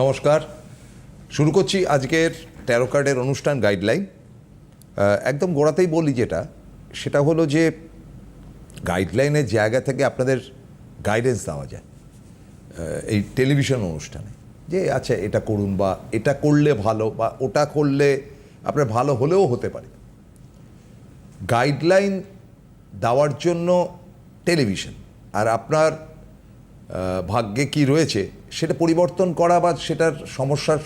নমস্কার। শুরু করছি আজকের ট্যারো কার্ডের অনুষ্ঠান গাইডলাইন একদম গোড়াতেই বলি যেটা, সেটা হলো যে গাইডলাইনের জায়গা থেকে আপনাদের গাইডেন্স দেওয়া যায়। এই টেলিভিশন অনুষ্ঠানে। যে আচ্ছা এটা করুন বা এটা করলে ভালো বা ওটা করলে আপনার ভালো হলেও হতে পারে। গাইডলাইন দেওয়ার জন্য টেলিভিশন আর আপনার ভাগ্যে কি রয়েছে, সেটা পরিবর্তন করা বা সেটার সমস্যার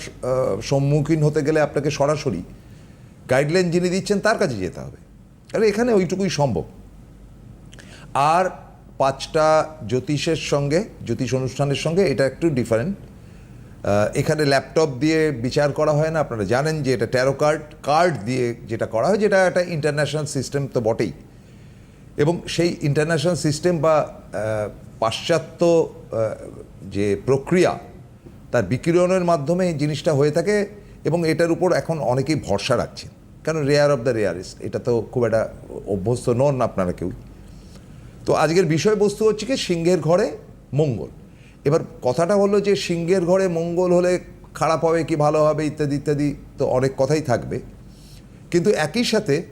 সম্মুখীন হতে গেলে আপনাকে সরাসরি গাইডলাইন যিনি দিচ্ছেন তার কাছে যেতে হবে। আর এখানে ওইটুকুই সম্ভব। আর পাঁচটা জ্যোতিষের সঙ্গে, জ্যোতিষ অনুষ্ঠানের সঙ্গে এটা একটু ডিফারেন্ট এখানে ল্যাপটপ দিয়ে বিচার করা হয় না, আপনারা জানেন যে এটা ট্যারো কার্ড কার্ড দিয়ে যেটা করা হয়, যেটা একটা ইন্টারন্যাশনাল সিস্টেম তো বটেই। এবং সেই ইন্টারন্যাশনাল সিস্টেম বা পাশ্চাত্য যে প্রক্রিয়া, তার বিকিরণের মাধ্যমে এই জিনিসটা হয়ে থাকে এবং এটার উপর এখন অনেকেই ভরসা রাখছেন। কেন রেয়ার অফ দ্য রেয়ারেস্ট এটা তো খুব একটা অভ্যস্ত নন আপনারা কেউ। তো আজকের বিষয়বস্তু হচ্ছে কি, সিংহের ঘরে মঙ্গল। এবার কথাটা হলো যে সিংহের ঘরে মঙ্গল হলে খারাপ হবে কি ভালো হবে ইত্যাদি ইত্যাদি তো অনেক কথাই থাকবে। কিন্তু একই সাথে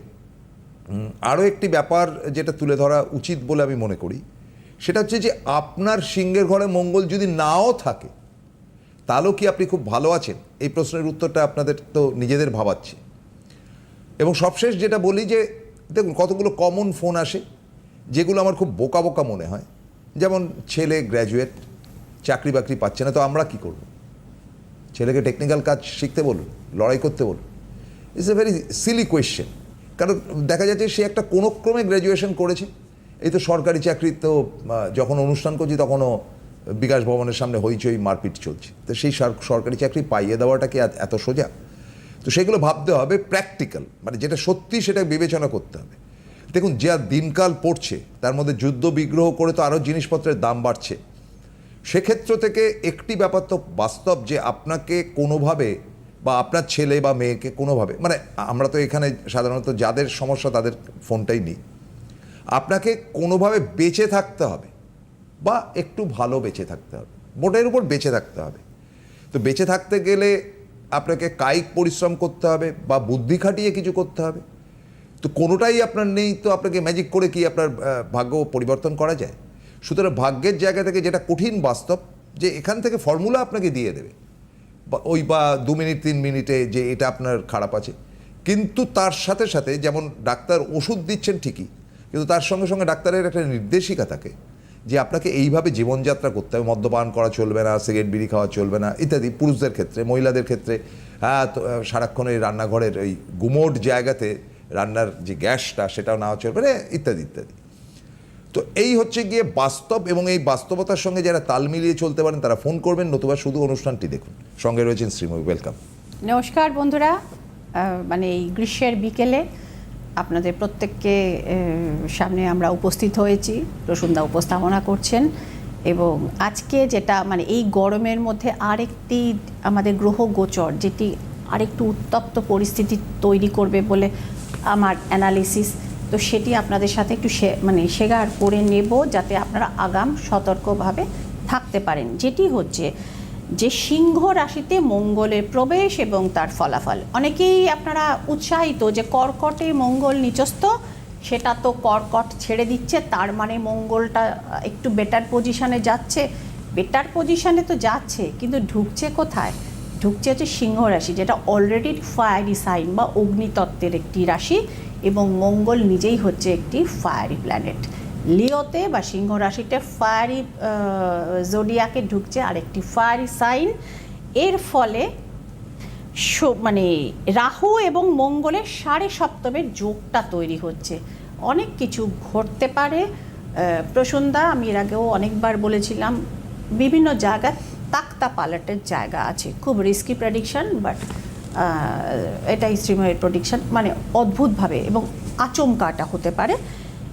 আরও একটি ব্যাপার যেটা তুলে ধরা উচিত বলে আমি মনে করি, সেটা হচ্ছে যে আপনার সিংহের ঘরে মঙ্গল যদি নাও থাকে, তাহলেও কি আপনি খুব ভালো আছেন? এই প্রশ্নের উত্তরটা আপনাদের তো নিজেদের ভাবাচ্ছে। এবং সবশেষ যেটা বলি যে, দেখুন, কতগুলো কমন ফোন আসে, যেগুলো আমার খুব বোকা বোকা মনে হয়। যেমন ছেলে গ্র্যাজুয়েট চাকরি বাকরি পাচ্ছে না, তো আমরা কি করব? ছেলেকে টেকনিক্যাল কাজ শিখতে বলুন, লড়াই করতে বলুন। It's a very silly question কারণ দেখা যাচ্ছে সে একটা কোনো ক্রমে গ্র্যাজুয়েশন করেছে। এই তো সরকারি চাকরি তো যখন অনুষ্ঠান করছি তখনও বিকাশ ভবনের সামনে হইচই মারপিট চলছে। তো সেই সরকারি চাকরি পাইয়ে দেওয়াটা কি এত সোজা? তো সেগুলো ভাবতে হবে প্র্যাকটিক্যাল মানে যেটা সত্যি সেটা বিবেচনা করতে হবে। দেখুন, যা দিনকাল পড়ছে, তার মধ্যে যুদ্ধ বিগ্রহ করে তো আরও জিনিসপত্রের দাম বাড়ছে। সেক্ষেত্র থেকে একটি ব্যাপার তো বাস্তব যে আপনাকে কোনোভাবে বা আপনার ছেলে বা মেয়েকে কোনোভাবে মানে আমরা তো এখানে সাধারণত যাদের সমস্যা তাদের ফোনটাই নিই। আপনাকে কোনোভাবে বেঁচে থাকতে হবে বা একটু ভালো বেঁচে থাকতে হবে। মোটের উপর বেঁচে থাকতে হবে। তো বেঁচে থাকতে গেলে আপনাকে কায়িক পরিশ্রম করতে হবে বা বুদ্ধি খাটিয়ে কিছু করতে হবে। তো কোনোটাই আপনার নেই তো আপনাকে ম্যাজিক করে কি আপনার ভাগ্য পরিবর্তন করা যায়? সুতরাং ভাগ্যের জায়গা থেকে যেটা কঠিন বাস্তব, যে এখান থেকে ফর্মুলা আপনাকে দিয়ে দেবে। ওই বা দু মিনিট, তিন মিনিটে যে এটা আপনার খারাপ আছে। কিন্তু তার সাথে সাথে যেমন ডাক্তার ওষুধ দিচ্ছেন ঠিকই, কিন্তু তার সঙ্গে সঙ্গে ডাক্তারের একটা নির্দেশিকা থাকে যে আপনাকে এইভাবে জীবনযাত্রা করতে হবে। মদ্যপান করা চলবে না, সিগারেট, বিড়ি খাওয়া চলবে না, ইত্যাদি। পুরুষদের ক্ষেত্রে, মহিলাদের ক্ষেত্রে হ্যাঁ সারাক্ষণ এই রান্নাঘরের ওই গুমোট জায়গাতে রান্নার যে গ্যাসটা, সেটাও নেওয়া চলবে না, ইত্যাদি ইত্যাদি। তো এই হচ্ছে গিয়ে বাস্তব এবং এই বাস্তবতার সঙ্গে যারা তাল মিলিয়ে চলতে পারেন, তারা ফোন করবেন নতুবা শুধু অনুষ্ঠানটি দেখুন। সঙ্গে রয়েছেন শ্রীময়ী, ওয়েলকাম। নমস্কার বন্ধুরা। মানে এই গ্রীষ্মের বিকেলে আপনাদের প্রত্যেককে সামনে আমরা উপস্থিত হয়েছি। প্রসুন্দা উপস্থাপনা করছেন এবং আজকে যেটা মানে এই গরমের মধ্যে আরেকটি আমাদের গ্রহ গোচর, যেটি আরেকটু উত্তপ্ত পরিস্থিতি তৈরি করবে বলে আমার অ্যানালিসিস তো সেটি আপনাদের সাথে একটু মানে শেয়ার করে নেব যাতে আপনারা আগাম সতর্কভাবে থাকতে পারেন। যেটি হচ্ছে যে সিংহ রাশিতে মঙ্গলের প্রবেশ এবং তার ফলাফল। অনেকেই আপনারা উৎসাহিত যে কর্কটে মঙ্গল নিচস্থ, সেটা তো কর্কট ছেড়ে দিচ্ছে, তার মানে মঙ্গলটা একটু বেটার পজিশনে যাচ্ছে। বেটার পজিশনে তো যাচ্ছে, কিন্তু ঢুকছে কোথায়? ঢুকছে হচ্ছে সিংহ রাশি, যেটা অলরেডি ফায়ারি সাইন বা অগ্নিতত্ত্বের একটি রাশি। এবং মঙ্গল নিজেই হচ্ছে একটি ফায়ারি প্ল্যানেট লিওতে বা সিংহ রাশিতে ফায়ারি জোডিয়াকে ঢুকছে আরেকটি ফায়ারি সাইন এর ফলে মানে রাহু এবং মঙ্গলের সাড়ে সপ্তমের যোগটা তৈরি হচ্ছে। অনেক কিছু ঘটতে পারে। প্রসন্দা আমি এর আগেও অনেকবার বলেছিলাম, বিভিন্ন জায়গায় তাক্তা পালাটের জায়গা আছে। খুব রিস্কি প্রেডিকশন বাট এটাই শ্রীময়ের প্রেডিকশন মানে অদ্ভুতভাবে এবং আচমকাটা হতে পারে।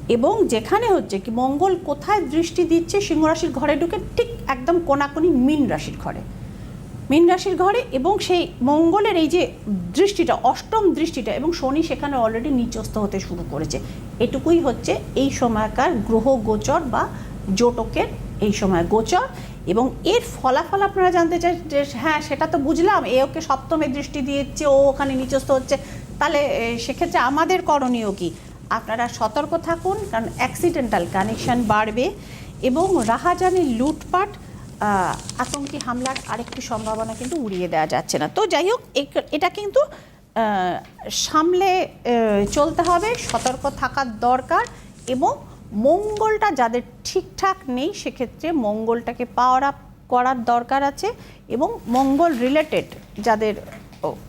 এবং যেখানে হচ্ছে কি, মঙ্গল কোথায় দৃষ্টি দিচ্ছে, সিংহ রাশির ঘরে ঢুকে ঠিক একদম কোনাকুনি মিন রাশির ঘরে। মীন রাশির ঘরে এবং সেই মঙ্গলের এই যে দৃষ্টিটা, অষ্টম দৃষ্টিটা এবং শনি সেখানে অলরেডি নিচস্থ হতে শুরু করেছে। এটুকুই হচ্ছে এই সময়কার গ্রহ গোচর বা জোটকের এই সময় গোচর। এবং এর ফলাফল আপনারা জানতে চান যে হ্যাঁ সেটা তো বুঝলাম, এ ওকে সপ্তমে দৃষ্টি দিয়েছে, ও ওখানে নিচস্থ হচ্ছে। তাহলে সেক্ষেত্রে আমাদের করণীয় কি? আপনারা সতর্ক থাকুন, কারণ অ্যাক্সিডেন্টাল কানেকশন বাড়বে এবং রাহাজানি লুটপাট আতঙ্কি হামলার আরেকটি সম্ভাবনা কিন্তু উড়িয়ে দেওয়া যাচ্ছে না। তো যাই হোক এটা কিন্তু সামলে চলতে হবে, সতর্ক থাকার দরকার এবং মঙ্গলটা যাদের ঠিকঠাক নেই, সেক্ষেত্রে মঙ্গলটাকে পাওয়ার আপ করার দরকার আছে এবং মঙ্গল রিলেটেড যাদের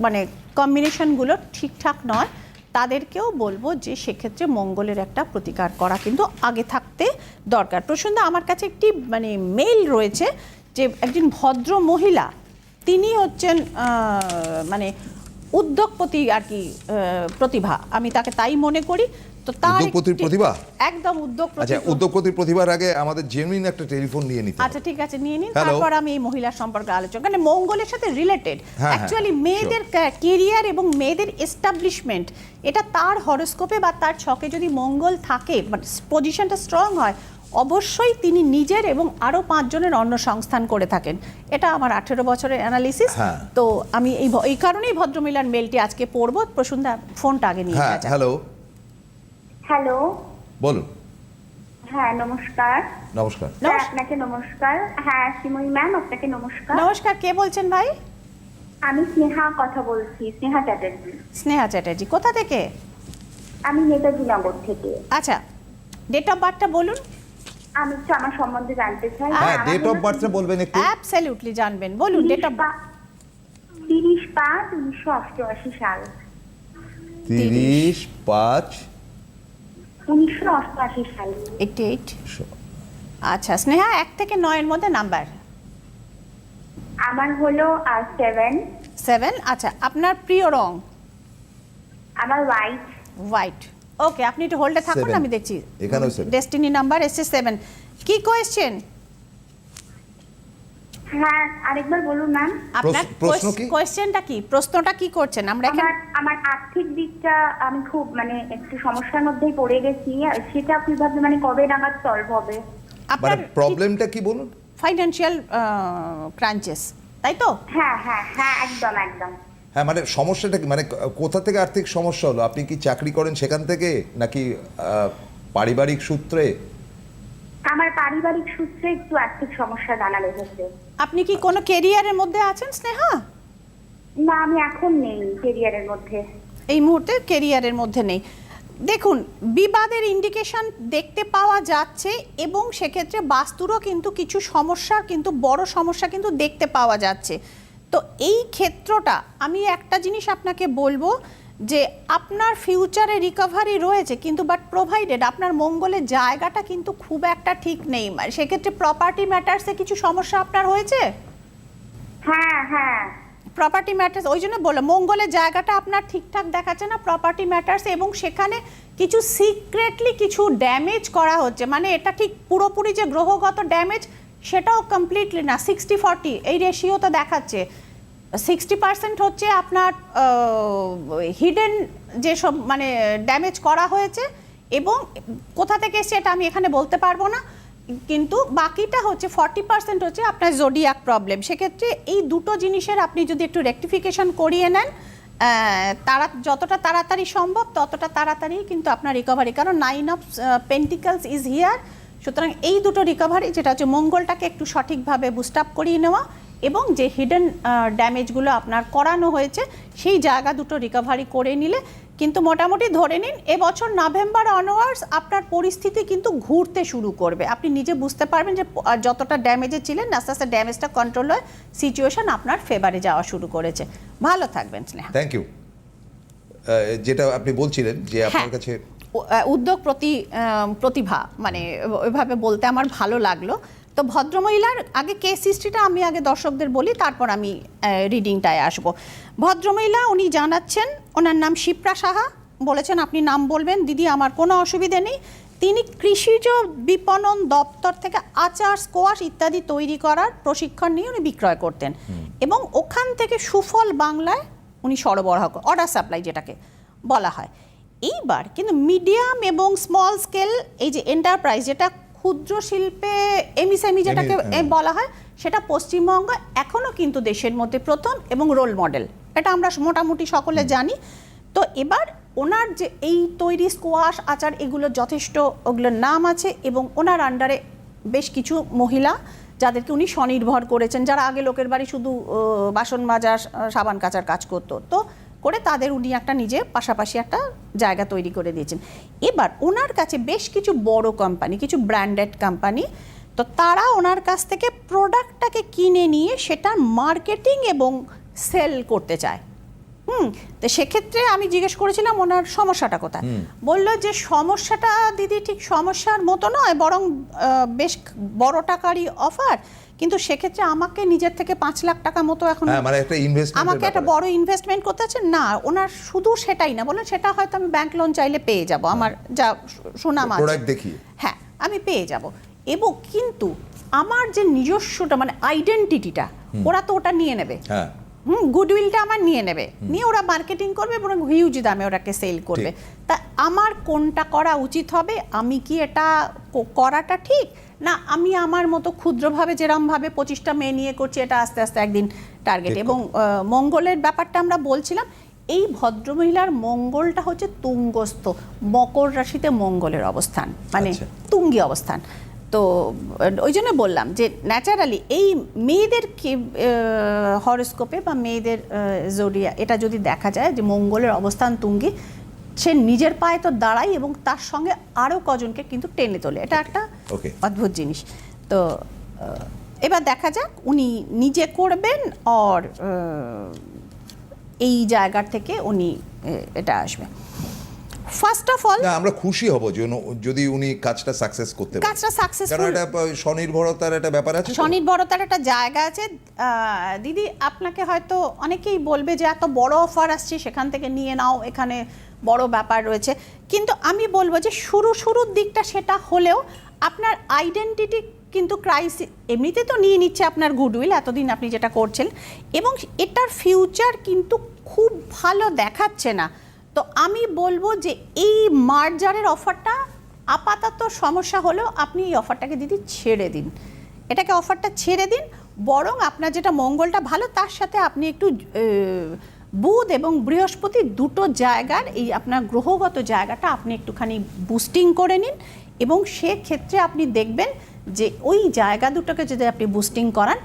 মানে কম্বিনেশনগুলো ঠিকঠাক নয়, তাদেরকেও বলব যে সেক্ষেত্রে মঙ্গলের একটা প্রতিকার করা কিন্তু আগে থাকতে দরকার। প্রসন্ন আমার কাছে একটি মানে মেল রয়েছে যে একজন ভদ্র মহিলা, তিনি হচ্ছেন মানে উদ্যোগপতি আর কি প্রতিভা। আমি তাকে তাই মনে করি তো তার উদ্যোগপতির প্রতিভা? একদম উদ্যোগপতি আচ্ছা উদ্যোগপতির প্রতিভার আগে আমাদের জেনুইন একটা টেলিফোন নিয়ে নিতে আচ্ছা ঠিক আছে নিয়ে নিন। তারপর আমি এই মহিলার সম্পর্কে আলোচনা মানে মঙ্গলের সাথে রিলেটেড হ্যাঁ, অ্যাকচুয়ালি মেয়েদের কেরিয়ার এবং মেয়েদের এস্টাবলিশমেন্ট এটা তার হরোস্কোপে বা তার ছকে যদি মঙ্গল থাকে পজিশনটা স্ট্রং হয় অবশ্যই তিনি নিজের এবং আরও পাঁচজনের অন্য সংস্থান করে থাকেন। এটা আমার আঠেরো বছরের অ্যানালিসিস হ্যাঁ। তো আমি এই এই কারণেই ভদ্রমিলার মেলটি আজকে পড়ব। প্রসুন্দা ফোনটা আগে নিয়ে হ্যাঁ হ্যালো হ্যালো। বলুন। হ্যাঁ নমস্কার। নমস্কার। স্যার আপনাকে নমস্কার। হ্যাঁ সিমই ম্যাম আপনাকে নমস্কার। নমস্কার কে বলছেন ভাই? আমি স্নেহা কথা বলছি স্নেহা চ্যাটার্জি। স্নেহা চ্যাটার্জি কোথা থেকে? আমি নেতাজি নগর থেকে। আচ্ছা ডেট অফ বার্থটা বলুন। আমি একটু আমার সম্বন্ধে জানতে চাই। হ্যাঁ ডেট অফ বার্থটা বলবেন একটু। অ্যাবসলিউটলি জানবেন। বলুন ডেট অফ পা- তিরিশ পাঁচ উনিশশো অষ্টআশি সাল। তিরিশ পাঁচ উনিশশো অষ্টআশি সাল। এইটি এইট আচ্ছা স্নেহা এক থেকে নয়ের মধ্যে নাম্বার। আমার হলো সেভেন সেভেন আচ্ছা আপনার প্রিয় রং? আমার হোয়াইট হোয়াইট ওকে আপনি একটু হোল্ডে থাকুন আমি দেখছি। এখানেও ডেস্টিনি নাম্বার এসছে সেভেন কি কোয়েশ্চেন হ্যাঁ আরেকবার বলুন ম্যাম আপনার প্রশ্ন কি? প্রশ্নটা কি করছেন? আমরা আমার এখানে আমার আর্থিক দিকটা আমি খুব মানে একটু সমস্যার মধ্যেই পড়ে গেছি। আর সেটা কীভাবে মানে কবে নাগাদ সলভ হবে? মানে আপনার প্রবলেমটা কি বলুন? ফাইন্যান্সিয়াল ক্রাঞ্চেস তাই তো? হ্যাঁ হ্যাঁ হ্যাঁ একদম একদম। হ্যাঁ মানে সমস্যাটা কি? মানে কোথা থেকে আর্থিক সমস্যা হলো? আপনি কি চাকরি করেন সেখান থেকে নাকি আহ, পারিবারিক সূত্রে? আমার পারিবারিক সূত্রে একটু আর্থিক সমস্যা জানা লেগেছে। আপনি কি কোনো কেরিয়ারের মধ্যে আছেন স্নেহা? না আমি এখন নেই কেরিয়ারের মধ্যে। এই মুহূর্তে কেরিয়ারের মধ্যে নেই। দেখুন বিবাদের ইন্ডিকেশন দেখতে পাওয়া যাচ্ছে এবং সেক্ষেত্রে বাস্তুরও কিন্তু কিছু সমস্যা কিন্তু বড় সমস্যা কিন্তু দেখতে পাওয়া যাচ্ছে। তো এই ক্ষেত্রটা আমি একটা জিনিস আপনাকে বলব যে আপনার ফিউচারে রিকভারি রয়েছে কিন্তু বাট প্রোভাইডেড আপনার মঙ্গলের জায়গাটা কিন্তু খুব একটা ঠিক নেই। মানে সেক্ষেত্রে প্রপার্টি ম্যাটার্সে কিছু সমস্যা আপনার হয়েছে? হ্যাঁ হ্যাঁ। প্রপার্টি ম্যাটার্স ওই জন্য বলে মঙ্গলের জায়গাটা আপনার ঠিকঠাক দেখাচ্ছে না প্রপার্টি ম্যাটার্স এবং সেখানে কিছু সিক্রেটলি কিছু ড্যামেজ করা হচ্ছে। মানে এটা ঠিক পুরোপুরি যে গ্রহগত ড্যামেজ সেটাও কমপ্লিটলি না সিক্সটি ফর্টি এই রেশিওতে দেখাচ্ছে। সিক্সটি পার্সেন্ট হচ্ছে আপনার হিডেন যেসব মানে ড্যামেজ করা হয়েছে এবং কোথা থেকে এসছে এটা আমি এখানে বলতে পারব না, কিন্তু বাকিটা হচ্ছে ফর্টি পার্সেন্ট হচ্ছে আপনার জোডিয়াক প্রবলেম সেক্ষেত্রে এই দুটো জিনিসের আপনি যদি একটু রেকটিফিকেশন করিয়ে নেন তারা যতটা তাড়াতাড়ি সম্ভব ততটা তাড়াতাড়ি কিন্তু আপনার রিকভারি কারণ nine of pentacles is here সুতরাং এই দুটো রিকভারি যেটা হচ্ছে মঙ্গলটাকে একটু সঠিকভাবে বুস্ট আপ করিয়ে নেওয়া এবং যে হিডেন ড্যামেজগুলো আপনার করানো হয়েছে সেই জায়গা দুটো রিকভারি করে নিলে কিন্তু মোটামুটি ধরে নিন এবছর নভেম্বর অনওয়ার্ডস আপনার পরিস্থিতি কিন্তু ঘুরতে শুরু করবে। আপনি নিজে বুঝতে পারবেন যে যতটা ড্যামেজে ছিলেন আস্তে আস্তে ড্যামেজটা কন্ট্রোল হয়ে সিচুয়েশন আপনার ফেভারে যাওয়া শুরু করেছে। ভালো থাকবেন স্নেহা। থ্যাংক ইউ যেটা আপনি বলছিলেন যে আপনার হ্যাঁ। কাছে উদ্যোগ প্রতি প্রতিভা মানে ওইভাবে বলতে আমার ভালো লাগল। তো ভদ্রমহিলার আগে কেস হিস্ট্রিটা আমি আগে দর্শকদের বলি তারপর আমি রিডিংটায় আসব। ভদ্রমহিলা উনি জানাচ্ছেন ওনার নাম শিপ্রা সাহা বলেছেন আপনি নাম বলবেন দিদি আমার কোনো অসুবিধে নেই। তিনি কৃষিজ বিপণন দপ্তর থেকে আচার স্কোয়াশ ইত্যাদি তৈরি করার প্রশিক্ষণ নিয়ে উনি বিক্রয় করতেন। এবং ওখান থেকে সুফল বাংলায় উনি সরবরাহ অর্ডার সাপ্লাই যেটাকে বলা হয়। এইবার কিন্তু মিডিয়াম এবং স্মল স্কেল এই যে এন্টারপ্রাইজ যেটা ক্ষুদ্র শিল্পে এমিসেমি যেটাকে বলা হয় সেটা পশ্চিমবঙ্গ এখনও কিন্তু দেশের মধ্যে প্রথম এবং রোল মডেল এটা আমরা মোটামুটি সকলে জানি। তো এবার ওনার যে এই তৈরি স্কোয়াশ আচার এগুলো যথেষ্ট ওগুলোর নাম আছে এবং ওনার আন্ডারে বেশ কিছু মহিলা যাদেরকে উনি স্বনির্ভর করেছেন যারা আগে লোকের বাড়ি শুধু বাসন মাজা আহ, সাবান কাচার কাজ করতো। তো করে তাদের উনি একটা নিজে পাশাপাশি একটা জায়গা তৈরি করে দিয়েছেন। এবার ওনার কাছে বেশ কিছু বড় কোম্পানি কিছু ব্র্যান্ডেড কোম্পানি তো তারা ওনার কাছ থেকে প্রোডাক্টটাকে কিনে নিয়ে সেটার মার্কেটিং এবং সেল করতে চায়। হুম তো সেক্ষেত্রে আমি জিজ্ঞেস করেছিলাম ওনার সমস্যাটা কোথায়। বলল যে সমস্যাটা দিদি ঠিক সমস্যার মতো নয় বরং বেশ বড় টাকারই অফার কিন্তু সেক্ষেত্রে আমাকে নিজের থেকে পাঁচ লাখ টাকা মতো এখন হ্যাঁ মানে আমাকে একটা বড় ইনভেস্টমেন্ট করতে হচ্ছে। না ওনার শুধু সেটাই না বলেন সেটা হয়তো আমি ব্যাংক লোন চাইলে পেয়ে যাব আমার যা সুনাম আছে। হ্যাঁ আমি পেয়ে যাব। এবং কিন্তু আমার যে নিজস্বটা মানে আইডেন্টিটিটা ওরা তো ওটা নিয়ে নেবে। হ্যাঁ। হুম গুডউইলটা আমার নিয়ে নেবে। নিয়ে ওরা মার্কেটিং করবে এবং হিউজ দামে ওরাকে সেল করবে। তা আমার কোনটা করা উচিত হবে? আমি কি এটা করাটা ঠিক? না আমি আমার মতো ক্ষুদ্রভাবে যেরমভাবে পঁচিশটা মেয়ে নিয়ে করছি এটা আস্তে আস্তে একদিন টার্গেট এবং মঙ্গলের ব্যাপারটা আমরা বলছিলাম এই ভদ্রমহিলার মঙ্গলটা হচ্ছে তুঙ্গস্থ মকর রাশিতে মঙ্গলের অবস্থান মানে আচ্ছা। তুঙ্গি অবস্থান। তো ওই জন্য বললাম যে ন্যাচারালি এই মেয়েদের কি হরস্কোপে বা মেয়েদের জোরিয়া এটা যদি দেখা যায় যে মঙ্গলের অবস্থান তুঙ্গি সে নিজের পায়ে তো দাঁড়ায় এবং তার সঙ্গে আরও কজনকে কিন্তু টেনে তোলে। এটা একটা অদ্ভুত জিনিস। তো এবার দেখা যাক উনি নিজে করবেন আর এই জায়গার থেকে উনি এটা আসবে। ফার্স্ট অফ অল না আমরা খুশি হব যদি উনি কাজটা সাকসেস করতে পারেন। কাজটা কারণ সাকসেসফুল এটা স্বনির্ভরতার একটা ব্যাপার আছে স্বনির্ভরতার একটা জায়গা আছে। দিদি আপনাকে হয়তো অনেকেই বলবে যে এত বড় অফার আসছে সেখান থেকে নিয়ে নাও এখানে বড় ব্যাপার রয়েছে। কিন্তু আমি বলব যে শুরু শুরুর দিকটা সেটা হলেও আপনার আইডেন্টিটি কিন্তু ক্রাইসিস এমনিতে তো নিয়ে নিচ্ছে আপনার গুডউইল এতদিন আপনি যেটা করছেন। এবং এটার ফিউচার কিন্তু খুব ভালো দেখাচ্ছে না। তো আমি বলব যে এই মার্জারের অফারটা আপাতত সমস্যা হলেও আপনি এই অফারটাকে দিদি ছেড়ে দিন। এটাকে অফারটা ছেড়ে দিন, বরং আপনার যেটা মঙ্গলটা ভালো, তার সাথে আপনি একটু বুধ এবং বৃহস্পতি দুটো জায়গার এই আপনার গ্রহগত জায়গাটা আপনি একটুখানি বুস্টিং করে নিন এবং সেক্ষেত্রে আপনি দেখবেন যে ওই জায়গা দুটোকে যদি আপনি বুস্টিং করান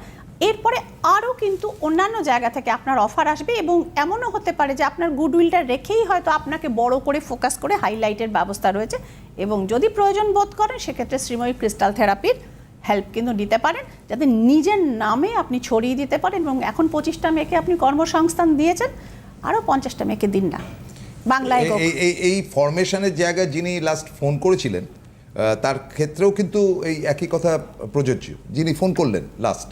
এরপরে আরও কিন্তু অন্যান্য জায়গা থেকে আপনার অফার আসবে এবং এমনও হতে পারে যে আপনার গুডউইলটা রেখেই হয়তো আপনাকে বড় করে ফোকাস করে হাইলাইটের ব্যবস্থা রয়েছে এবং যদি প্রয়োজন বোধ করেন সেক্ষেত্রে শ্রীময়ী ক্রিস্টাল থেরাপির হেল্প কিন্তু নিতে পারেন। যাতে নিজের নামে আপনি ছড়িয়ে দিতে পারেন এবং এখন পঁচিশটা মেয়েকে আপনি কর্মসংস্থান দিয়েছেন আরও পঞ্চাশটা মেয়েকে দিন না। বাংলায় এই ফরমেশনের জায়গায় যিনি লাস্ট ফোন করেছিলেন তার ক্ষেত্রেও কিন্তু এই একই কথা প্রযোজ্য। যিনি ফোন করলেন লাস্ট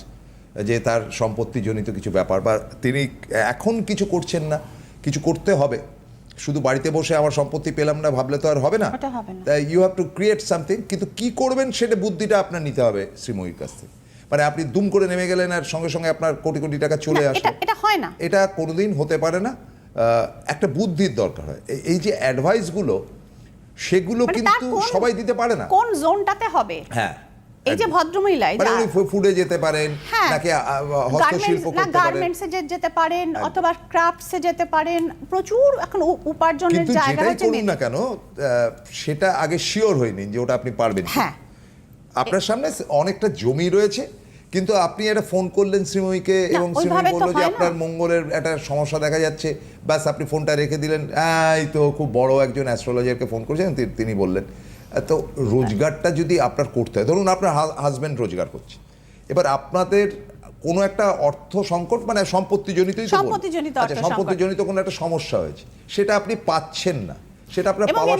যে তার সম্পত্তিজনিত কিছু ব্যাপার বা তিনি এখন কিছু করছেন না কিছু করতে হবে। শুধু বাড়িতে বসে আমার সম্পত্তি পেলাম না ভাবলে তো আর হবে না। তাই you have to create something কিন্তু কি করবেন সেটা বুদ্ধিটা আপনার নিতে হবে শ্রীময়ীর কাছ থেকে। মানে আপনি দুম করে নেমে গেলেন আর সঙ্গে সঙ্গে আপনার কোটি কোটি টাকা চলে না, আসলো। এটা হয় না। এটা কোনোদিন হতে পারে না। একটা বুদ্ধির দরকার হয়। এই- এই যে অ্যাডভাইসগুলো সেগুলো মানে কিন্তু সবাই দিতে পারে না। কোন জোনটাতে হবে? হ্যাঁ। এই যে ভদ্রমহিলা মানে ফুডে যেতে পারেন হ্যাঁ নাকি হস্তশিল্প করতে পারেন? গার্মেন্টসে যেতে পারেন অথবা ক্রাফটসে যেতে পারেন প্রচুর এখন উপার্জনের জায়গা হচ্ছে করুন না কেন সেটা আগে শিওর হয়ে নিন যে ওটা আপনি পারবেন হ্যাঁ। আপনার সামনে অনেকটা জমি রয়েছে কিন্তু আপনি একটা ফোন করলেন শ্রীময়ীকে এবং শ্রীময়ী বলল যে আপনার মঙ্গলের একটা সমস্যা দেখা যাচ্ছে। ব্যাস আপনি ফোনটা রেখে দিলেন। এই তো খুব বড় একজন অ্যাস্ট্রোলজারকে ফোন করেছেন তিনি বললেন। তো রোজগারটা যদি আপনার করতে হয় ধরুন আপনার হাজব্যান্ড রোজগার করছে। এবার আপনাদের কোনো একটা অর্থ সংকট মানে সম্পত্তিজনিতই সম্পত্তিজনিত আচ্ছা সম্পত্তিজনিত কোনো একটা সমস্যা হয়েছে সেটা আপনি পাচ্ছেন না। সেটা আপনার পাওয়ার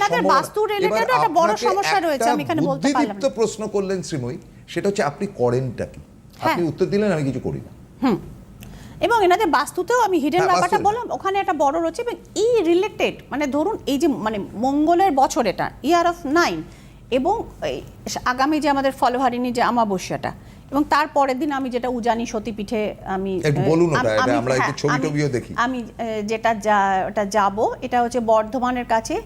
বুদ্ধিদীপ্ত প্রশ্ন করলেন শ্রীময়ী সেটা হচ্ছে আপনি করেনটা কি? আপনি হ্যাঁ। উত্তর দিলেন আমি কিছু করি না। এবং এনাদের বাস্তুতেও আমি হিডেন হ্যাঁ, ব্যাপারটা বললাম ওখানে একটা বড় রয়েছে এবং এই রিলেটেড মানে ধরুন এই যে মানে মঙ্গলের বছর এটা ইয়ার অফ নাইন এবং আগামী যে আমাদের ফলহারিণী যে আমাবস্যাটা এবং তার পরের দিন আমি যেটা উজানি সতীপীঠে আমি বলুন আমি- আমি- আমরা একটু হ্যাঁ, ছবি টবিও দেখি। আমি আহ, যেটা যা ওটা যাব এটা হচ্ছে বর্ধমানের কাছে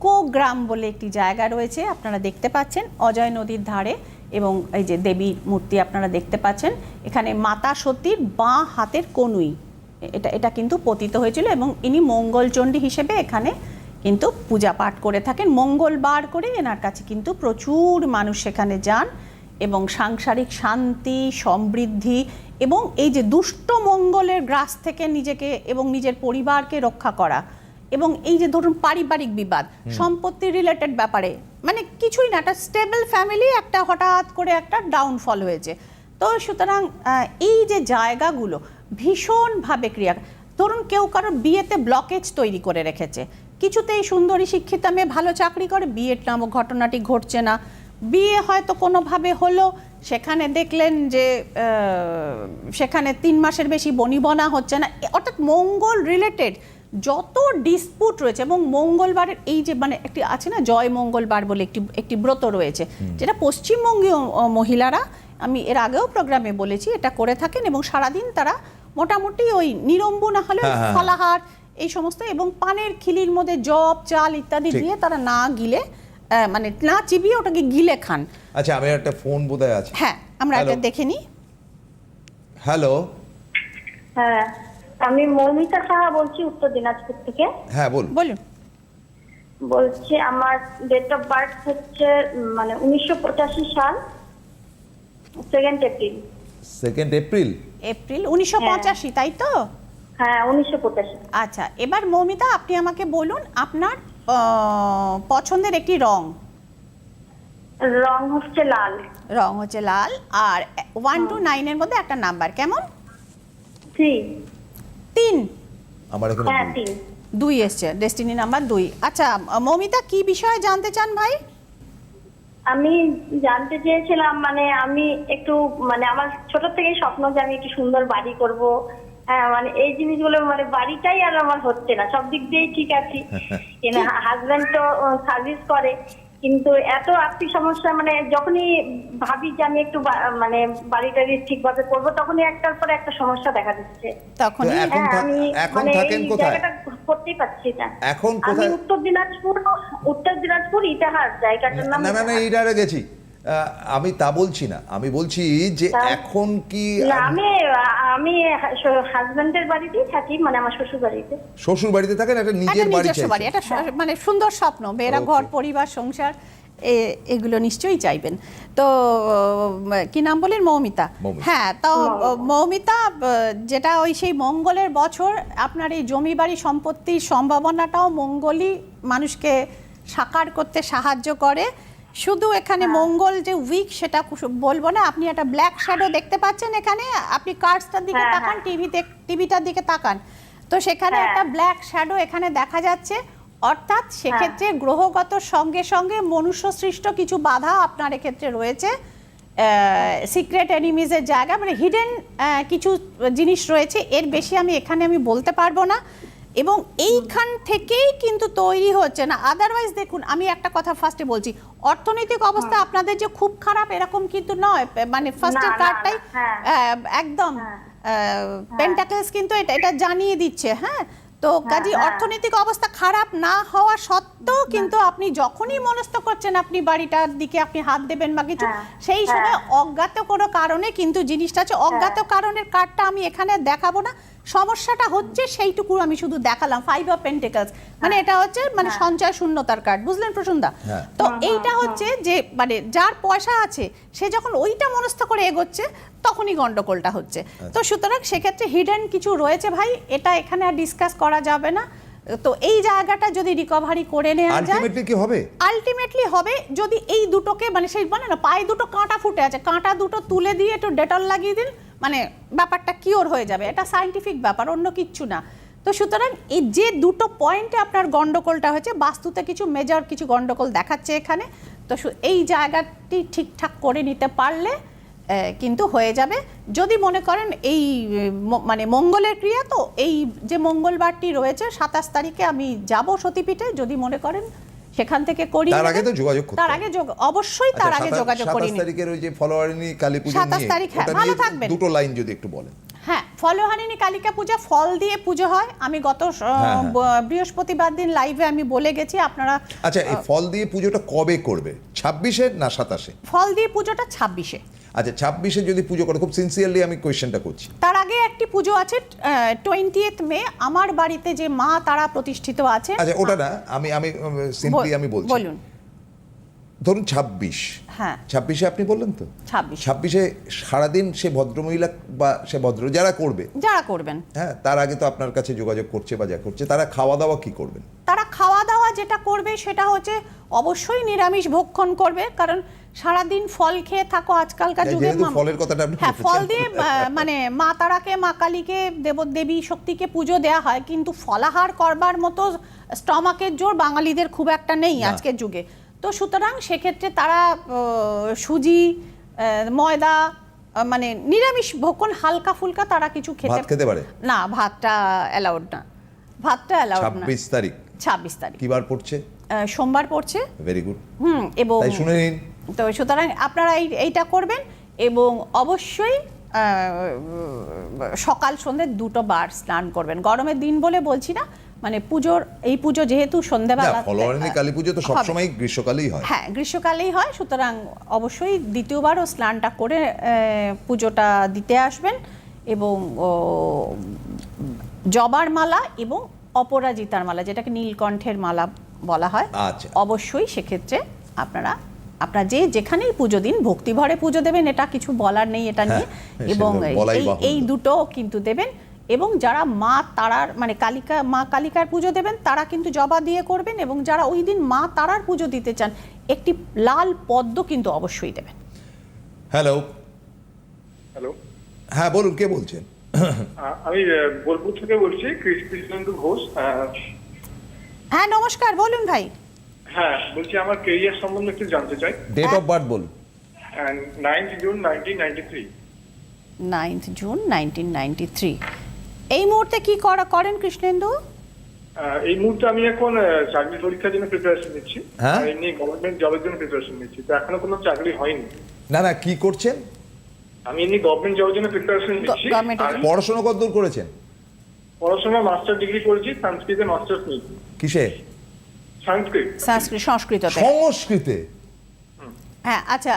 কোগ্রাম বলে একটি জায়গা রয়েছে আপনারা দেখতে পাচ্ছেন অজয় নদীর ধারে এবং এই যে দেবী মূর্তি আপনারা দেখতে পাচ্ছেন, এখানে মাতা সতীর বাঁ হাতের কনুই। এটা এটা কিন্তু পতিত হয়েছিল এবং ইনি মঙ্গলচণ্ডী হিসেবে এখানে কিন্তু পূজা পাঠ করে থাকেন। মঙ্গলবার করে এনার কাছে কিন্তু প্রচুর মানুষ সেখানে যান এবং সাংসারিক শান্তি, সমৃদ্ধি এবং এই যে দুষ্ট মঙ্গলের গ্রাস থেকে নিজেকে এবং নিজের পরিবারকে রক্ষা করা এবং এই যে ধরুন পারিবারিক বিবাদ সম্পত্তি রিলেটেড ব্যাপারে মানে কিছুই না একটা স্টেবল ফ্যামিলি একটা হঠাৎ করে একটা ডাউনফল হয়েছে। তো সুতরাং এই যে জায়গাগুলো ভীষণভাবে ক্রিয়া ধরুন কেউ কারোর বিয়েতে ব্লকেজ তৈরি করে রেখেছে। কিছুতেই সুন্দরী শিক্ষিতা মেয়ে ভালো চাকরি করে বিয়ের নামক ঘটনাটি ঘটছে না। বিয়ে হয়তো কোনোভাবে হলো সেখানে দেখলেন যে সেখানে তিন মাসের বেশি বনিবনা হচ্ছে না। অর্থাৎ মঙ্গল রিলেটেড যত ডিসপুট রয়েছে এবং মঙ্গলবারের এই যে মানে একটি আছে না জয় মঙ্গলবার বলে একটি একটি ব্রত রয়েছে যেটা পশ্চিমবঙ্গীয় মহিলারা আমি এর আগেও প্রোগ্রামে বলেছি এটা করে থাকেন এবং সারাদিন তারা মোটামুটি ওই নিরম্বু না হলে হ্যাঁ, হ্যাঁ, ফলাহার এই সমস্ত এবং পানের খিলির মধ্যে জব চাল ইত্যাদি। দিয়ে তারা না গিলে আহ, মানে না চিবিয়ে ওটাকে গিলে খান। আচ্ছা আমি একটা ফোন বোধহয় আছে। হ্যাঁ আমরা এটা? দেখে নিই। হ্যালো হ্যাঁ। আমি মৌমিতা সাহা বলছি উত্তর দিনাজপুর থেকে। হ্যাঁ বলুন। বলুন। বলছি আমার ডেট অফ বার্থ হচ্ছে মানে উনিশশো পঁচাশি সাল second April second April April উনিশশো পঁচাশি তাই তো? হ্যাঁ উনিশশো পঁচাশি। আচ্ছা এবার মৌমিতা আপনি আমাকে বলুন আপনার আহ, পছন্দের একটি রং। রং হচ্ছে লাল। রং হচ্ছে লাল আর ওয়ান টু নাইনের মধ্যে একটা নাম্বার কেমন? থ্রি তিন? আমার এখানে হ্যাঁ দুই। তিন। দুই এসছে ডেস্টিনি নাম্বার দুই। আচ্ছা মৌমিতা কি বিষয়ে জানতে চান ভাই? আমি জানতে চেয়েছিলাম মানে আমি একটু মানে আমার ছোট থেকে স্বপ্ন যে আমি একটু সুন্দর বাড়ি করব। হ্যাঁ মানে এই জিনিসগুলো মানে বাড়িটাই আর আমার হচ্ছে না সব দিক দিয়েই ঠিক আছি। কিন্তু হাজবেন্ড তো সার্ভিস করে। কিন্তু এত আর্থিক সমস্যা মানে যখনই ভাবি যে আমি একটু মানে মানে বাড়িটা ঠিকভাবে করব তখনই একটার পর একটা সমস্যা দেখা দিচ্ছে তখন এখন হ্যাঁ আমি এখন মানে থাকেন কোথায়? করতে করতেই পারছি না এখন কোথায়? উত্তর দিনাজপুর উত্তর দিনাজপুর ইটাহার জায়গাটার নাম না না ইটাহার। গেছি আমি তা বলছি না। আমি বলছি যে এখন কি আমি আমি হাজবেন্ডের বাড়িতেই থাকি মানে আমার শ্বশুর বাড়িতে শ্বশুর বাড়িতে থাকেন একটা নিজের বাড়ি বাড়ি একটা মানে সুন্দর স্বপ্ন মেয়েরা ঘর পরিবার সংসার এগুলো নিশ্চয়ই চাইবেন। তো কি নাম বলেন? মৌমিতা। হ্যাঁ তো মৌমিতা। মৌমিতা যেটা ওই সেই মঙ্গলের বছর আপনার এই জমি বাড়ি সম্পত্তির সম্ভাবনাটাও মঙ্গলই মানুষকে সাকার করতে সাহায্য করে। শুধু এখানে হ্যাঁ। মঙ্গল যে উইক সেটা বলব না আপনি একটা ব্ল্যাক শ্যাডো দেখতে পাচ্ছেন এখানে আপনি কার্ডসটার দিকে হ্যাঁ, তাকান হ্যাঁ। টিভিতে টিভিটার দিকে তাকান তো সেখানে হ্যাঁ। একটা ব্ল্যাক শ্যাডো এখানে দেখা যাচ্ছে অর্থাৎ সেক্ষেত্রে গ্রহগত সঙ্গে সঙ্গে মনুষ্য সৃষ্ট কিছু বাধা আপনার এক্ষেত্রে রয়েছে সিক্রেট এনিমিজের জায়গা মানে হিডেন কিছু জিনিস রয়েছে এর বেশি আমি এখানে আমি বলতে পারব না এবং এইখান থেকেই কিন্তু তৈরি হচ্ছে। না আদারওয়াইজ দেখুন আমি একটা কথা ফার্স্টে বলছি অর্থনৈতিক অবস্থা আপনাদের যে খুব খারাপ এরকম কিন্তু নয়। মানে ফার্স্টের কার্ডটাই হ্যাঁ। একদম পেন্টাকেলস কিন্তু এটা এটা জানিয়ে দিচ্ছে হ্যাঁ? তো কাজে হ্যাঁ। অর্থনৈতিক অবস্থা খারাপ না হওয়া সত্ত্বেও কিন্তু আপনি যখনই মনস্থ করছেন আপনি বাড়িটার দিকে আপনি হাত দেবেন বা কিছু হ্যাঁ, সেই হ্যাঁ। সময় অজ্ঞাত কোনো কারণে কিন্তু জিনিসটা আছে অজ্ঞাত কারণের কার্ডটা আমি এখানে দেখাবো না। সমস্যাটা হচ্ছে সেইটুকু আমি শুধু দেখালাম ফাইভ অফ পেন্টিকলস মানে এটা হচ্ছে মানে সঞ্চয় শূন্যতার কার্ড বুঝলেন প্রসুন্দা হ্যাঁ। তো এইটা হচ্ছে যে মানে যার পয়সা আছে সে যখন ওইটা মনস্থ করে এগোচ্ছে তখনই গন্ডগোলটা হচ্ছে। তো সুতরাং সেক্ষেত্রে হিডেন কিছু রয়েছে ভাই এটা এখানে আর ডিসকাস করা যাবে না। তো এই জায়গাটা যদি রিকভারি করে নেওয়া যায় আলটিমেটলি কি হবে? আলটিমেটলি হবে যদি এই দুটোকে মানে সেই বলে না পায়ে দুটো কাঁটা ফুটে আছে কাঁটা দুটো তুলে দিয়ে একটু ডেটল লাগিয়ে দিন মানে ব্যাপারটা কিওর হয়ে যাবে। এটা সাইন্টিফিক ব্যাপার, অন্য কিচ্ছু না। তো সুতরাং এই যে দুটো পয়েন্টে আপনার গন্ডগোলটা হয়েছে, বাস্তুতে কিছু মেজর কিছু গন্ডগোল দেখাচ্ছে এখানে, তো এই জায়গাটি ঠিকঠাক করে নিতে পারলে কিন্তু হয়ে যাবে। যদি মনে করেন এই মানে মঙ্গলের ক্রিয়া, তো এই যে মঙ্গলবারটি রয়েছে, সাতাশ তারিখে আমি যাব সতীপীঠে। যদি মনে করেন সেখান থেকে করি তার আগে তো যোগাযোগ করতে তার আগে অবশ্যই তার আচ্ছা, আগে যোগাযোগ করি 27 তারিখের ওই যে ফলোয়ারিনী কালী নিয়ে 27 তারিখ, হ্যাঁ, ভালো থাকবেন। দুটো লাইন যদি একটু বলেন। হ্যাঁ ফলহারিণী কালিকা পূজা ফল দিয়ে পুজো হয়। আমি গত হ্যাঁ। ব- বৃহস্পতিবার দিন লাইভে আমি বলে গেছি আপনারা আচ্ছা এই ফল দিয়ে পুজোটা কবে করবে? ছাব্বিশে না সাতাশে? ফল দিয়ে পুজোটা ছাব্বিশে। আচ্ছা ছাব্বিশে যদি পুজো করে খুব সিনসিয়ারলি আমি কোয়েশ্চেনটা করছি। তার আগে একটি পুজো আছে টোয়েন্টিয়েথ মে আমার বাড়িতে যে মা তারা প্রতিষ্ঠিত আছে আচ্ছা ওটা না আমি আমি সিম্পলি আমি বলছি। বলুন। ধরুন ছাব্বিশ। হ্যাঁ। ছাব্বিশে আপনি বললেন তো? ছাব্বিশ। ছাব্বিশে সারাদিন সে ভদ্রমহিলা বা সে ভদ্র যারা করবে। যারা করবেন। হ্যাঁ তার আগে তো আপনার কাছে যোগাযোগ করছে বা যা করছে তারা খাওয়া দাওয়া কি করবেন? তারা খাওয়া দাওয়া যেটা করবে সেটা হচ্ছে অবশ্যই নিরামিষ ভক্ষণ করবে কারণ সারাদিন ফল খেয়ে থাকো আজকালকার হ্যাঁ, যুগে ফলের কথাটা আপনি হ্যাঁ ফল দিয়ে মানে মা তারাকে মা কালীকে দেব দেবী শক্তিকে পুজো দেয়া হয় কিন্তু ফলাহার করবার মতো স্টমাকের জোর বাঙালিদের খুব একটা নেই আজকের যুগে। তো সুতরাং সেক্ষেত্রে তারা সুজি ময়দা মানে নিরামিষ ভক্ষণ হালকা ফুলকা তারা কিছু খেতে খেতে পারে? না ভাতটা অ্যালাউড না। ভাতটা অ্যালাউড না। ছাব্বিশ তারিখ। ছাব্বিশ তারিখ। কি বার পড়ছে সোমবার পড়ছে। ভেরি গুড হুম এবং তাই শুনে নিন। তো সুতরাং আপনারা এই এইটা করবেন এবং অবশ্যই সকাল সন্ধ্যে দুটো বার স্নান করবেন। গরমের দিন বলে বলছি না মানে পুজোর এই পুজো যেহেতু সন্ধ্যেবেলা ফলোয়ারিনী কালী পুজো তো সবসময় গ্রীষ্মকালেই হয়। হ্যাঁ গ্রীষ্মকালেই হয় সুতরাং অবশ্যই দ্বিতীয়বারও স্নানটা করে পুজোটা দিতে আসবেন এবং জবার মালা এবং অপরাজিতার মালা যেটাকে নীলকণ্ঠের মালা বলা হয় আচ্ছা। অবশ্যই সেক্ষেত্রে আপনারা আপনারা যে যেখানেই পুজো দিন ভক্তিভরে পুজো দেবেন এটা কিছু বলার নেই এটা নিয়ে। হ্যাঁ, এবং এই দুটো কিন্তু দেবেন। এবং যারা মা তারার মানে কালিকা মা কালিকার পুজো দেবেন তারা কিন্তু জবা দিয়ে করবেন এবং যারা ওই দিন মা তারার পুজো দিতে চান একটি লাল পদ্ম কিন্তু অবশ্যই দেবেন। হ্যালো হ্যালো হ্যাঁ বলুন কে বলছেন? আমি বোলপুর থেকে বলছি কৃষ্ণেন্দু ঘোষ হ্যাঁ নমস্কার বলুন ভাই। হ্যাঁ বলছি আমার কেরিয়ার সম্বন্ধে একটু জানতে চাই। ডেট অফ বার্থ বলুন। Ninth June nineteen ninety three ninth June nineteen ninety three এই মুহূর্তে কি করা করেন কৃষ্ণেন্দু? এই মুহূর্তে আমি এখন চাকরি পরীক্ষার জন্য প্রিপারেশন নিচ্ছি। হ্যাঁ? এমনি গভর্নমেন্ট জবের জন্য প্রিপারেশন নিচ্ছি। তো এখনও কোনো চাকরি হয়নি। না না কি করছেন? আমি এমনি গভর্নমেন্ট জবের জন্য প্রিপারেশন নিচ্ছি। আর পড়াশোনা কত দূর করেছেন? পড়াশোনা মাস্টার ডিগ্রি করেছি সংস্কৃতে মাস্টার্স নিয়েছি। কিসে? সংস্কৃত সংস্কৃত সংস্কৃততে। সংস্কৃতে? হ্যাঁ আচ্ছা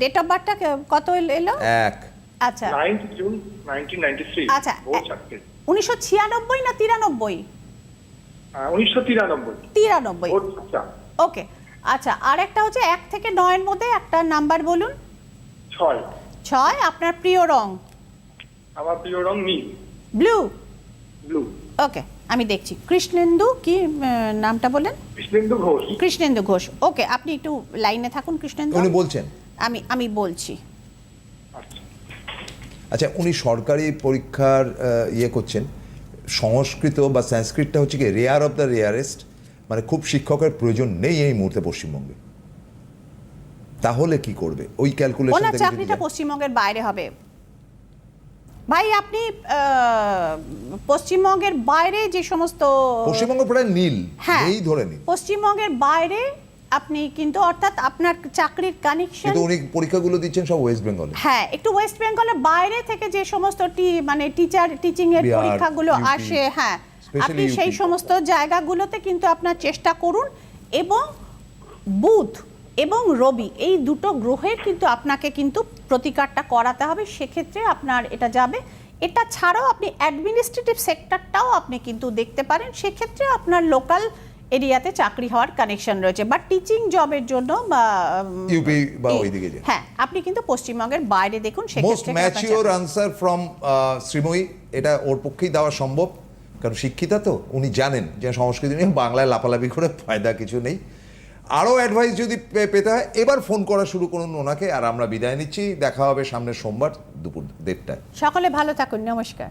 ডেট অফ বার্থটা কত এলো এক। আচ্ছা। Ninth June nineteen ninety three আচ্ছা ভোর চারটে উনিশশো ছিয়ানব্বই না তিরানব্বই? উনিশশো তিরানব্বই। তিরানব্বই। ভোর চারটা ওকে। আচ্ছা আর একটা হচ্ছে এক থেকে নয়ের মধ্যে একটা নাম্বার বলুন। ছয়। ছয় আপনার প্রিয় রং? আমার প্রিয় রং নীল। ব্লু? ব্লু। ওকে আমি দেখছি। কৃষ্ণেন্দু কি নামটা বলেন কৃষ্ণেন্দু ঘোষ। কৃষ্ণেন্দু ঘোষ। ওকে আপনি একটু লাইনে থাকুন কৃষ্ণেন্দু। উনি বলছেন। আমি আমি বলছি। আচ্ছা। আচ্ছা উনি সরকারি পরীক্ষার আহ, ইয়ে করছেন। সংস্কৃত বা সংস্কৃতটা হচ্ছে কি রেয়ার অফ দ্য রেয়ারেস্ট। মানে খুব শিক্ষকের প্রয়োজন নেই এই মুহূর্তে পশ্চিমবঙ্গে। তাহলে কি করবে? ওই ক্যালকুলেশন ওনার থেকে চাকরিটা পশ্চিমবঙ্গের বাইরে হবে। ভাই আপনি পশ্চিমবঙ্গের বাইরে যে সমস্ত পশ্চিমবঙ্গ প্রায় নীল হ্যাঁ এই ধরে নিন। পশ্চিমবঙ্গের বাইরে আপনি কিন্তু অর্থাৎ আপনার চাকরির কানেকশন কিন্তু উনি পরীক্ষাগুলো দিচ্ছেন সব ওয়েস্ট বেঙ্গলে হ্যাঁ একটু ওয়েস্ট বেঙ্গলের বাইরে থেকে যে সমস্ত টি মানে টিচার টিচিং এর পরীক্ষাগুলো আসে হ্যাঁ আপনি সেই সমস্ত জায়গাগুলোতে কিন্তু আপনার চেষ্টা করুন এবং বুধ এবং রবি এই দুটো গ্রহের কিন্তু আপনাকে কিন্তু প্রতিকারটা করাতে হবে। সেক্ষেত্রে আপনার এটা যাবে। এটা ছাড়াও আপনি অ্যাডমিনিস্ট্রেটিভ সেক্টরটাও আপনি কিন্তু দেখতে পারেন। সেক্ষেত্রে আপনার লোকাল এরিয়াতে চাকরি হওয়ার কানেকশন রয়েছে বা টিচিং জবের জন্য বা ইউপি বা ওইদিকে যে হ্যাঁ আপনি কিন্তু পশ্চিমবঙ্গের বাইরে দেখুন সেক্ষেত্রে আপনার ম্যাচিওর আনসার ফ্রম শ্রীময়ী এটা ওর পক্ষেই দেওয়া সম্ভব। কারণ শিক্ষিতা তো উনি জানেন যে সংস্কৃতি নিয়ে বাংলায় লাপালাপি করে ফায়দা কিছু নেই। আরও অ্যাডভাইস যদি পেতে হয়, এবার ফোন করা শুরু করুন ওনাকে, আর আমরা বিদায় নিচ্ছি। দেখা হবে সামনের সোমবার দুপুর দেড়টায়। সকলে ভালো থাকুন, নমস্কার।